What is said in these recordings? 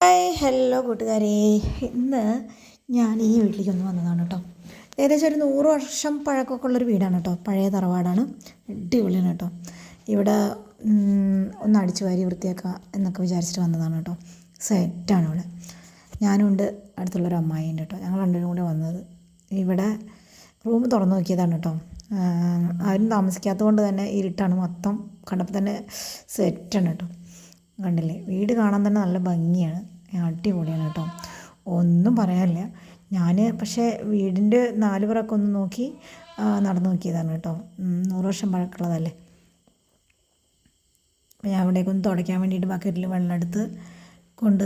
Hi hello കൂട്ടുകാരെ. ഇന്ന് ഞാൻ ഈ വീട്ടിലേക്ക് ഒന്ന് വന്നതാണ് കേട്ടോ. ഏകദേശം ഒരു നൂറ് വർഷം പഴക്കമൊക്കെ ഉള്ളൊരു വീടാണ് കേട്ടോ. പഴയ തറവാടാണ്. അടിപൊളിയാണ് കേട്ടോ. ഇവിടെ ഒന്ന് അടിച്ചു വാരി വൃത്തിയാക്കുക എന്നൊക്കെ വിചാരിച്ചിട്ട് വന്നതാണ് കേട്ടോ. സെറ്റാണ് ഇവിടെ. ഞാനുണ്ട് അടുത്തുള്ളൊരു അമ്മായിയുണ്ട് കേട്ടോ. ഞങ്ങൾ രണ്ടുപേരും കൂടെ വന്നത് ഇവിടെ റൂം തുറന്നു നോക്കിയതാണ് കേട്ടോ. ആരും താമസിക്കാത്തത് കൊണ്ട് തന്നെ ഇരുട്ടാണ് മൊത്തം. കണ്ടപ്പോൾ തന്നെ സെറ്റാണ് കേട്ടോ. കണ്ടില്ലേ? വീട് കാണാൻ തന്നെ നല്ല ഭംഗിയാണ്. അടിപൊളിയാണ് കേട്ടോ. ഒന്നും പറയാനില്ല. ഞാൻ പക്ഷേ വീടിന്റെ നാല് പുറമൊക്കെ ഒന്ന് നോക്കി നടന്നു നോക്കിയതാണ് കേട്ടോ. നൂറ് വർഷം പഴക്കുള്ളതല്ലേ അപ്പോൾ ഞാൻ അവിടേക്കൊന്ന് തുടയ്ക്കാൻ വേണ്ടിയിട്ട് ബക്കറ്റിൽ വെള്ളം എടുത്ത് കൊണ്ട്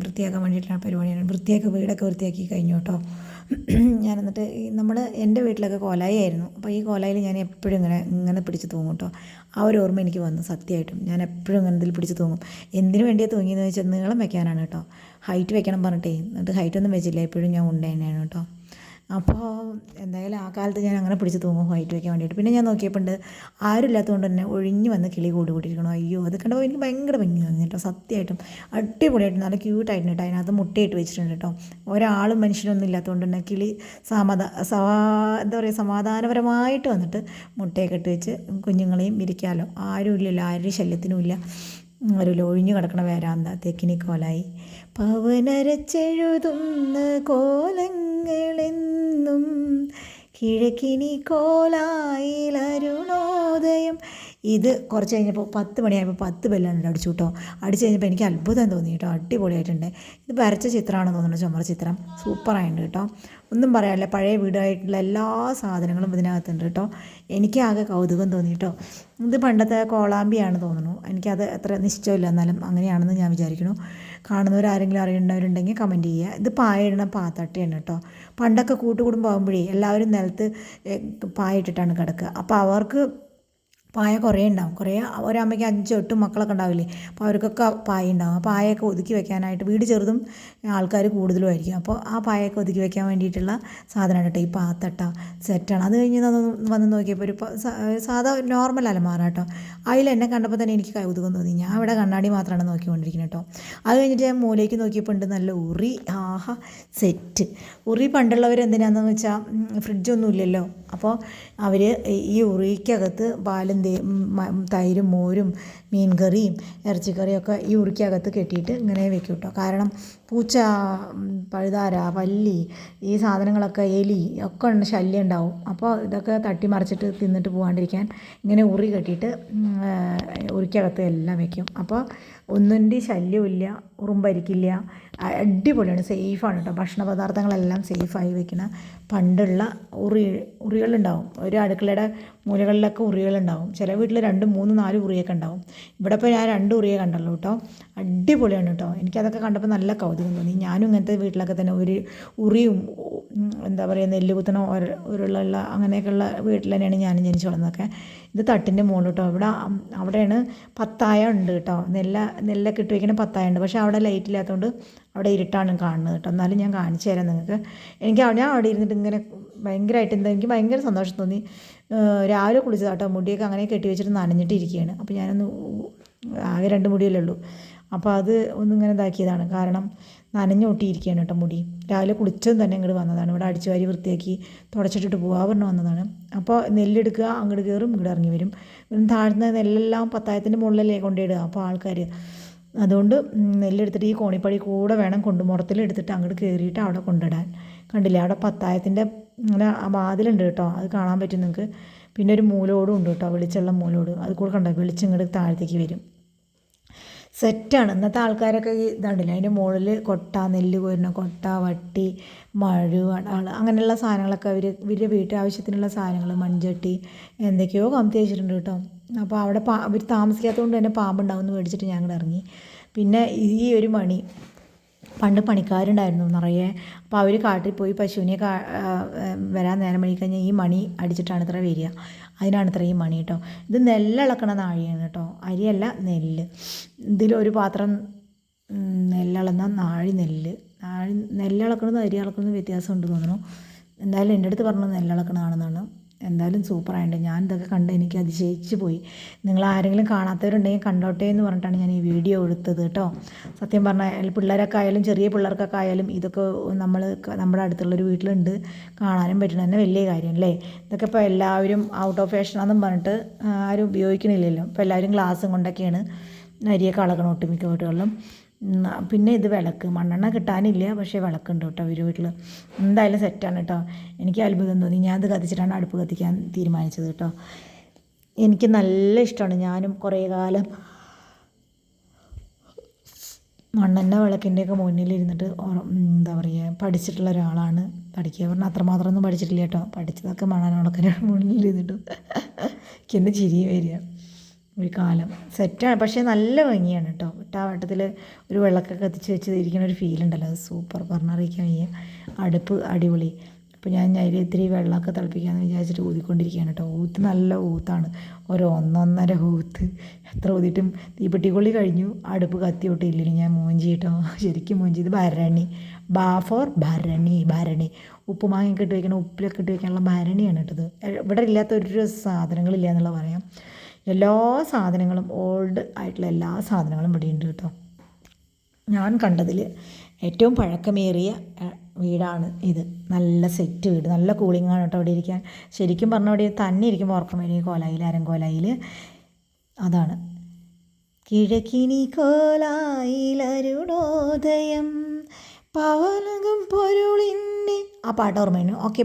വൃത്തിയാക്കാൻ വേണ്ടിയിട്ടുള്ള പരിപാടിയാണ്. വൃത്തിയാക്കി വീടൊക്കെ വൃത്തിയാക്കി കഴിഞ്ഞു കേട്ടോ. എന്നിട്ട് ഈ നമ്മൾ എന്റെ വീട്ടിലൊക്കെ കോലായി ആയിരുന്നു അപ്പോൾ ഈ കോലായിൽ ഞാൻ എപ്പോഴും ഇങ്ങനെ ഇങ്ങനെ പിടിച്ച് തൂങ്ങും കേട്ടോ ആ ഒരു ഓർമ്മ എനിക്ക് വന്നു സത്യമായിട്ടും. ഞാൻ എപ്പോഴും ഇങ്ങനെ ഇതിൽ പിടിച്ച് തൂങ്ങും. എന്തിനു വേണ്ടിയാണ് തൂങ്ങിയെന്ന് വെച്ചാൽ നീളം വെക്കാനാണ് കേട്ടോ ഹൈറ്റ് വെക്കണം പറഞ്ഞിട്ടേ. എന്നിട്ട് ഹൈറ്റ് ഒന്നും വെച്ചില്ല. എപ്പോഴും ഞാൻ ഉണ്ട തന്നെയാണ് കേട്ടോ അപ്പോൾ എന്തായാലും ആ കാലത്ത് ഞാൻ അങ്ങനെ പിടിച്ച് തൂങ്ങും വൈറ്റ് വയ്ക്കാൻ വേണ്ടിയിട്ട്. പിന്നെ ഞാൻ നോക്കിയപ്പോൾ ഉണ്ട് ആരും ഇല്ലാത്തതുകൊണ്ട് തന്നെ ഒഴിഞ്ഞ് വന്ന് കിളി കൂടി കൂട്ടിയിരിക്കണം അയ്യോ അത് കണ്ടപ്പോൾ എനിക്ക് ഭയങ്കര ഭംഗി തോന്നി കേട്ടോ. സത്യമായിട്ടും അടിപൊളിയായിട്ട് നല്ല ക്യൂട്ടായിട്ടുണ്ട് കേട്ടോ. അതിനകത്ത് മുട്ടയിട്ട് വെച്ചിട്ടുണ്ട് കേട്ടോ. ഒരാളും മനുഷ്യനൊന്നും ഇല്ലാത്തതുകൊണ്ട് തന്നെ കിളി സമാധാ സമാ എന്താ പറയുക സമാധാനപരമായിട്ട് വന്നിട്ട് മുട്ടയൊക്കെ ഇട്ട് വെച്ച് കുഞ്ഞുങ്ങളെയും ഇരിക്കാമല്ലോ ആരും ഇല്ലല്ലോ ആരുടെ ശല്യത്തിനും ഇല്ല. ഒരു ഒഴിഞ്ഞു കിടക്കണ വേരാന്ത. തെക്കിനി കോലായി. പവനരച്ചെഴുതുന്ന കോലങ്ങളെന്നും കിഴക്കിനി അരുണോദയം ഇത് കുറച്ച് കഴിഞ്ഞപ്പോൾ പത്ത് മണിയായപ്പോൾ പത്ത് ബെല്ലാണ് അടിച്ചു കേട്ടോ. അടിച്ചു കഴിഞ്ഞപ്പോൾ എനിക്ക് അത്ഭുതം തോന്നി കേട്ടോ. അടിപൊളിയായിട്ടുണ്ട്. ഇത് വരച്ച ചിത്രമാണ് തോന്നുന്നത് ചുമർ ചിത്രം. സൂപ്പറായിട്ടുണ്ട് കേട്ടോ. ഒന്നും പറയാനില്ല. പഴയ വീടായിട്ടുള്ള എല്ലാ സാധനങ്ങളും ഇതിനകത്തുണ്ട് കേട്ടോ. എനിക്ക് ആകെ കൗതുകം തോന്നി കേട്ടോ. ഇത് പണ്ടത്തെ കോളാമ്പിയാണ് തോന്നുന്നു. എനിക്കത് അത്ര നിശ്ചയമില്ല. എന്നാലും അങ്ങനെയാണെന്ന് ഞാൻ വിചാരിക്കുന്നു. കാണുന്നവരാരെങ്കിലും അറിയേണ്ടവരുണ്ടെങ്കിൽ കമന്റ് ചെയ്യുക. ഇത് പായയിടണ പാത്തട്ടയാണ് കേട്ടോ. പണ്ടൊക്കെ കൂട്ടുകുടുംബമാകുമ്പോഴേ എല്ലാവരും നിലത്ത് പായ പായിട്ടിട്ടാണ് കിടക്കുക. അപ്പോൾ അവർക്ക് പായ കുറേ ഉണ്ടാവും. കുറേ ഒരമ്മയ്ക്ക് അഞ്ചോ എട്ടും മക്കളൊക്കെ ഉണ്ടാവില്ലേ? അപ്പോൾ അവർക്കൊക്കെ പായ ഉണ്ടാവും. ആ പായയൊക്കെ ഒതുക്കി വെക്കാനായിട്ട് വീട് ചെറുതും ആൾക്കാർ കൂടുതലും ആയിരിക്കും. അപ്പോൾ ആ പായയൊക്കെ ഒതുക്കി വെക്കാൻ വേണ്ടിയിട്ടുള്ള സാധനമാണ് കേട്ടോ ഈ പാത്തട്ട സെറ്റാണ്. അത് കഴിഞ്ഞ് വന്ന് നോക്കിയപ്പോൾ ഒരു സാധാ നോർമൽ അലമാറ കേട്ടോ. അതിൽ എന്നെ കണ്ടപ്പോൾ തന്നെ എനിക്ക് കൗതുകം തോന്നി. ഞാൻ ഇവിടെ കണ്ണാടി മാത്രമാണ് നോക്കിക്കൊണ്ടിരിക്കുന്നത് കേട്ടോ. അത് കഴിഞ്ഞിട്ട് ഞാൻ മൂലയ്ക്ക് നോക്കിയപ്പോൾ ഉണ്ട് നല്ല ഉറി. ആഹാ സെറ്റ്. ഉറി പണ്ടുള്ളവർ എന്തിനാണെന്ന് വെച്ചാൽ ഫ്രിഡ്ജൊന്നും ഇല്ലല്ലോ. അപ്പോൾ അവർ ഈ ഉറിക്കകത്ത് പാലും തൈരും മോരും മീൻ കറിയും ഇറച്ചിക്കറിയും ഒക്കെ ഈ ഉറിക്കകത്ത് കെട്ടിയിട്ട് ഇങ്ങനെ വെക്കും കേട്ടോ കാരണം പൂച്ച പഴുതാര പല്ലി ഈ സാധനങ്ങളൊക്കെ എലി ഒക്കെ ശല്യം ഉണ്ടാവും. അപ്പോൾ ഇതൊക്കെ തട്ടി മറിച്ചിട്ട് തിന്നിട്ട് പോകാണ്ടിരിക്കാൻ ഇങ്ങനെ ഉറി കെട്ടിയിട്ട് ഉറിക്കകത്ത് എല്ലാം വെക്കും. അപ്പോൾ ഒന്നിന്റെ ശല്യമില്ല ഉറുമ്പരിക്കില്ല. അടിപൊളിയാണ് സേഫാണ് കേട്ടോ. ഭക്ഷണ പദാർത്ഥങ്ങളെല്ലാം സേഫായി വെക്കുന്ന പണ്ടുള്ള ഉറി ഉറികളുണ്ടാവും. ഒരു അടുക്കളയുടെ മൂലകളിലൊക്കെ ഉറികളുണ്ടാവും. ചില വീട്ടിൽ രണ്ടും മൂന്നും നാല് ഉറിയൊക്കെ ഉണ്ടാവും. ഇവിടെ ഇപ്പോൾ ഞാൻ രണ്ട് ഉറിയെ കണ്ടല്ലോ കേട്ടോ. അടിപൊളിയാണ് കേട്ടോ. എനിക്കതൊക്കെ കണ്ടപ്പോൾ നല്ല കൗതുകം തോന്നി. ഞാനും ഇങ്ങനത്തെ വീട്ടിലൊക്കെ തന്നെ ഒരു ഉറിയും എന്താ പറയുക നെല്ല് കുത്തണ ഉരുളുള്ള അങ്ങനെയൊക്കെയുള്ള വീട്ടിൽ തന്നെയാണ് ഞാനും ജനിച്ചു വളർന്നതൊക്കെ. ഇത് തട്ടിന്റെ മുകളിൽ കേട്ടോ. ഇവിടെ അവിടെയാണ് പത്തായ ഉണ്ട് കേട്ടോ. നെല്ല നെല്ലൊക്കെ ഇട്ട് വയ്ക്കുന്ന പത്തായ ഉണ്ട്. പക്ഷേ അവിടെ ലൈറ്റ് ഇല്ലാത്തതുകൊണ്ട് അവിടെ ഇരുട്ടാണ് കാണുന്നത് കേട്ടോ. എന്നാലും ഞാൻ കാണിച്ചു തരാം നിങ്ങൾക്ക്. എനിക്ക് ഞാൻ അവിടെ ഇരുന്നിട്ട് ഇങ്ങനെ ഭയങ്കരമായിട്ട് എന്താ എനിക്ക് ഭയങ്കര സന്തോഷം തോന്നി. രാവിലെ കുളിച്ചതാ കേട്ടോ മുടിയൊക്കെ അങ്ങനെ കെട്ടി വെച്ചിട്ട് നനഞ്ഞിട്ട് ഇരിക്കുകയാണ് അപ്പോൾ ഞാനൊന്ന് ആകെ രണ്ട് മുടിയല്ലേ ഉള്ളൂ. അപ്പോൾ അത് ഒന്നിങ്ങനെ ഇതാക്കിയതാണ്. കാരണം നനഞ്ഞു ഒട്ടിയിരിക്കുകയാണ് കേട്ടോ മുടി. രാവിലെ കുളിച്ചതും തന്നെ ഇങ്ങോട്ട് വന്നതാണ്. ഇവിടെ അടിച്ചു വാരി വൃത്തിയാക്കി തുടച്ചിട്ടിട്ട് പോകാൻ പറഞ്ഞു വന്നതാണ്. അപ്പോൾ നെല്ലെടുക്കുക അങ്ങോട്ട് കയറും ഇങ്ങോട്ട് ഇറങ്ങി വരും. താഴ്ന്ന നെല്ലെല്ലാം പത്തായത്തിന്റെ മുകളിലല്ലേ കൊണ്ടിടുക അപ്പോൾ ആൾക്കാർ അതുകൊണ്ട് നെല്ലെടുത്തിട്ട് ഈ കോണിപ്പടി കൂടെ വേണം കൊണ്ട് മുറത്തിലെടുത്തിട്ട് അങ്ങോട്ട് കയറിയിട്ട് അവിടെ കൊണ്ടിടാൻ കണ്ടില്ലേ? അവിടെ പത്തായത്തിന്റെ ഇങ്ങനെ ആ വാതിലുണ്ട് കേട്ടോ. അത് കാണാൻ പറ്റും നിങ്ങൾക്ക്. പിന്നെ ഒരു മൂലോടും ഉണ്ട് കേട്ടോ. വെളിച്ചുള്ള മൂലോട്. അത് കൂടെ കണ്ടോ? വെളിച്ചം ഇങ്ങോട്ട് താഴത്തേക്ക് വരും. സെറ്റാണ്. ഇന്നത്തെ ആൾക്കാരൊക്കെ ഇതാണ്ടില്ല. അതിന്റെ മുകളിൽ കൊട്ട നെല്ല് കോരുന്ന കൊട്ട വട്ടി മഴ അങ്ങനെയുള്ള സാധനങ്ങളൊക്കെ അവർ ഇവരുടെ വീട്ടാവശ്യത്തിനുള്ള സാധനങ്ങൾ മൺചട്ടി എന്തൊക്കെയോ കമത്തി വെച്ചിട്ടുണ്ട് കേട്ടോ. അപ്പോൾ അവിടെ പാ അവർ താമസിക്കാത്തതുകൊണ്ട് തന്നെ പാമ്പുണ്ടാവും എന്ന് മേടിച്ചിട്ട് ഞങ്ങൾ ഇറങ്ങി. പിന്നെ ഈ ഒരു മണി. പണ്ട് പണിക്കാരുണ്ടായിരുന്നു നിറയെ. അപ്പോൾ അവർ കാട്ടിൽ പോയി പശുവിനെ കാ വരാൻ നേരം വഴി കഴിഞ്ഞാൽ ഈ മണി അടിച്ചിട്ടാണ് ഇത്ര വരിക. അതിനാണ് ഇത്ര ഈ മണി കേട്ടോ ഇത് നെല്ലിളക്കണ നാഴിയാണ് കേട്ടോ അരിയല്ല നെല്ല്. ഇതിലൊരു പാത്രം നെല്ലിളന്ന നെല്ലളന്ന നാഴി നെല്ല്. നാഴി നെല്ലിളക്കണതും അരി ഇളക്കുന്നത് വ്യത്യാസം ഉണ്ട് തോന്നുന്നു. എന്തായാലും എന്റെ അടുത്ത് പറഞ്ഞത് നെല്ലിളക്കണതാണെന്നാണ്. എന്തായാലും സൂപ്പറായിട്ടുണ്ട്. ഞാൻ ഇതൊക്കെ കണ്ട് എനിക്ക് അതിശയിച്ച് പോയി. നിങ്ങൾ ആരെങ്കിലും കാണാത്തവരുണ്ടെങ്കിൽ കണ്ടോട്ടെ എന്ന് പറഞ്ഞിട്ടാണ് ഞാൻ ഈ വീഡിയോ എടുത്തത് കേട്ടോ. സത്യം പറഞ്ഞാൽ പിള്ളേരൊക്കെ ആയാലും ചെറിയ പിള്ളേർക്കൊക്കെ ആയാലും ഇതൊക്കെ നമ്മൾ നമ്മുടെ അടുത്തുള്ളൊരു വീട്ടിലുണ്ട്. കാണാനും പറ്റണം തന്നെ വലിയ കാര്യം അല്ലേ ഇതൊക്കെ ഇപ്പോൾ എല്ലാവരും ഔട്ട് ഓഫ് ഫാഷനാണെന്നും പറഞ്ഞിട്ട് ആരും ഉപയോഗിക്കണില്ലല്ലോ. ഇപ്പോൾ എല്ലാവരും ഗ്ലാസും കൊണ്ടൊക്കെയാണ് അരിയൊക്കെ അളകണം ഒട്ടുമിക്ക വീടുകളിലും ഉം, പിന്നെ ഇത് വിളക്ക്. മണ്ണെണ്ണ കിട്ടാനില്ല പക്ഷേ വിളക്കുണ്ട് കേട്ടോ ഒരു വീട്ടിൽ എന്തായാലും സെറ്റാണ് കേട്ടോ. എനിക്ക് അത്ഭുതം തോന്നി. ഞാൻ ഇത് കത്തിച്ചിട്ടാണ് അടുപ്പ് കത്തിക്കാൻ തീരുമാനിച്ചത് കേട്ടോ. എനിക്ക് നല്ല ഇഷ്ടമാണ്. ഞാനും കുറേ കാലം മണ്ണെണ്ണ വിളക്കിന്റെയൊക്കെ മുന്നിലിരുന്നിട്ട് എന്താ പറയുക പഠിച്ചിട്ടുള്ള ഒരാളാണ്. പഠിക്കുക പറഞ്ഞാൽ അത്രമാത്രം ഒന്നും പഠിച്ചിട്ടില്ല കേട്ടോ. പഠിച്ചതൊക്കെ മണ്ണെണ്ണ വിളക്കിന്റെ മുന്നിലിരുന്നിട്ട്. എനിക്ക് എന്റെ ചിരി വരിക. ഒരു കാലം. സെറ്റാണ് പക്ഷേ നല്ല ഭംഗിയാണ് കേട്ടോ ഇട്ടാവട്ടത്തിൽ ഒരു വെള്ളമൊക്കെ കത്തിച്ച് വെച്ചിരിക്കുന്ന ഒരു ഫീൽ ഉണ്ടല്ലോ. അത് സൂപ്പർ പറഞ്ഞറിയിക്കാൻ വയ്യ. അടുപ്പ് അടിപൊളി. അപ്പോൾ ഞാൻ അതിൽ ഇത്തിരി വെള്ളമൊക്കെ തിളപ്പിക്കാമെന്ന് വിചാരിച്ചിട്ട് ഊതിക്കൊണ്ടിരിക്കുകയാണ് കേട്ടോ ഊത്ത് നല്ല ഊത്താണ്. ഒരു ഒന്നൊന്നര ഊത്ത്. എത്ര ഊതിയിട്ടും തീപ്പെട്ടിക്കൊള്ളി കഴിഞ്ഞു. അടുപ്പ് കത്തി വിട്ടില്ല ഞാൻ മൂഞ്ചി കേട്ടോ ശരിക്കും മൂഞ്ചി. ഇത് ഭരണി. ബാ ഫോർ ഭരണി ഭരണി. ഉപ്പുമാങ്ങയൊക്കെ ഇട്ട് വയ്ക്കണം ഉപ്പിലൊക്കെ ഇട്ട് വയ്ക്കാനുള്ള ഭരണിയാണ് കേട്ടത് ഇവിടെ ഇല്ലാത്ത ഒരു സാധനങ്ങളില്ല എന്നുള്ള പറയാം. എല്ലാ സാധനങ്ങളും ഓൾഡ് ആയിട്ടുള്ള എല്ലാ സാധനങ്ങളും ഇവിടെ ഉണ്ട് കേട്ടോ. ഞാൻ കണ്ടതിൽ ഏറ്റവും പഴക്കമേറിയ വീടാണ് ഇത്. നല്ല സെറ്റ് വീട് നല്ല കൂളിംഗ് ആണ് കേട്ടോ അവിടെ ഇരിക്കാൻ. ശരിക്കും പറഞ്ഞാൽ അവിടെ തന്നെ ഇരിക്കുമ്പോൾ ഉറക്കം വരും കോലായിൽ അരങ്കോലായിൽ അതാണ്. കിഴക്കിനി കോലായിലരുണോദയം പവലകം പൊരുളിന്റെ ആ പാട്ട് ഓർമ്മയാണ് ഓക്കെ